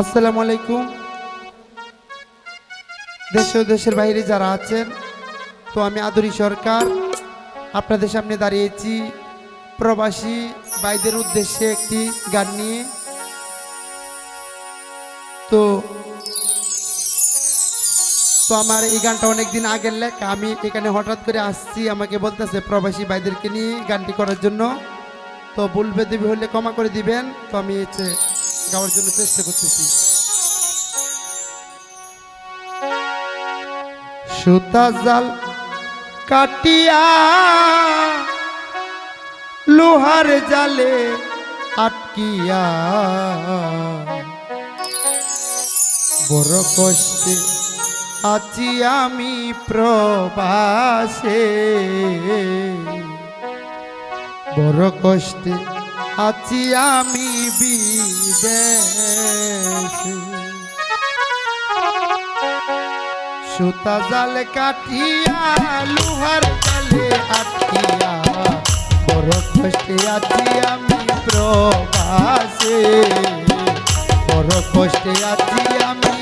আসসালামু আলাইকুম। দেশ দেশের বাইরে যারা আছেন, তো আমি আদরি সরকার। আপনাদের সামনে দাঁড়িয়েছি প্রবাসী ভাইদের উদ্দেশ্যে একটি গান নিয়ে। তো তো আমার এই গানটা অনেকদিন আগের লেখা, আমি এখানে হঠাৎ করে আসছি, আমাকে বলতেছে প্রবাসী ভাইদেরকে নিয়ে গানটি করার জন্য। তো বলবে দেবী হলে ক্ষমা করে দিবেন। তো আমি গাওয়ার জন্য চেষ্টা করতেছি। সুতা জাল কাটিয়া লোহার জালে আটকিয়া। বড় কষ্টে আছি আমি প্রবাসে। বড় কষ্টে আছি আমি বিদেশে। সুতা জাল কাটিয়া, লোহার জালে আটকিয়া, বড় কষ্টে আছি আমি প্রবাসে। বড় কষ্টে আছি আমি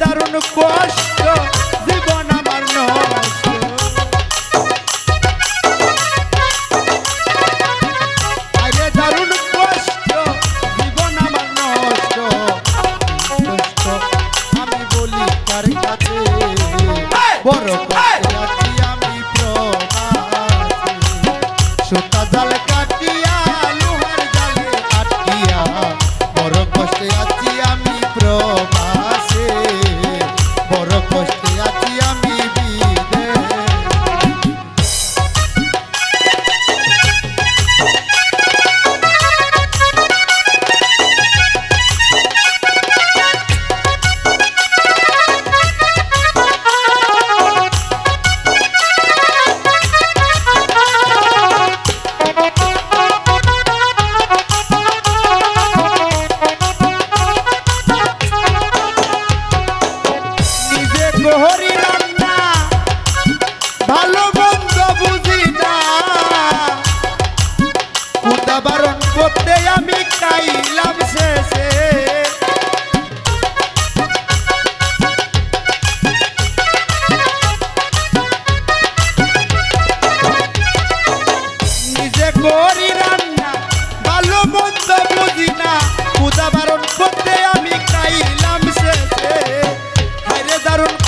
দারুণ কষ্ট জীবন আমার নষ্ট। হায়রে দারুণ কষ্ট জীবন আমার নষ্ট। কষ্ট আমি বলি কার কাছে? বড় কষ্টে আমি প্রবাসী। সুতা জাল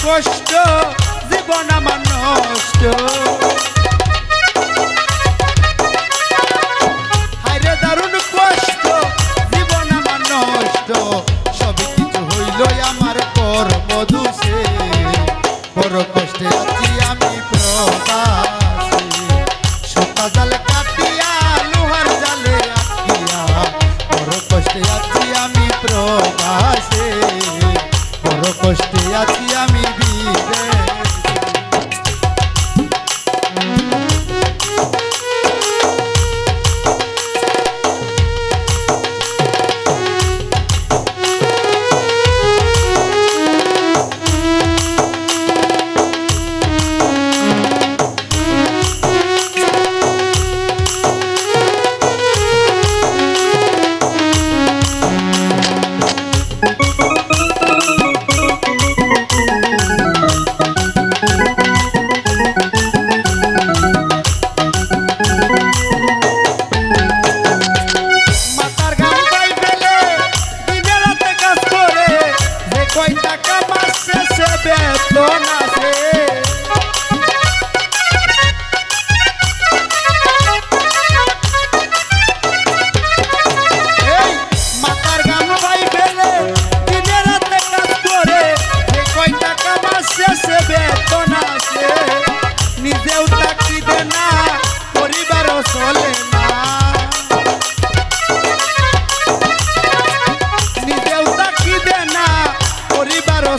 কষ্ট জীবন আমার নষ্ট।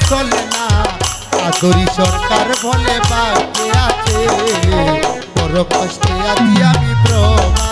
চলে না। আদরি সরকার বলে বাকি আছে। বড় কষ্টে আছি আমি প্রবাসে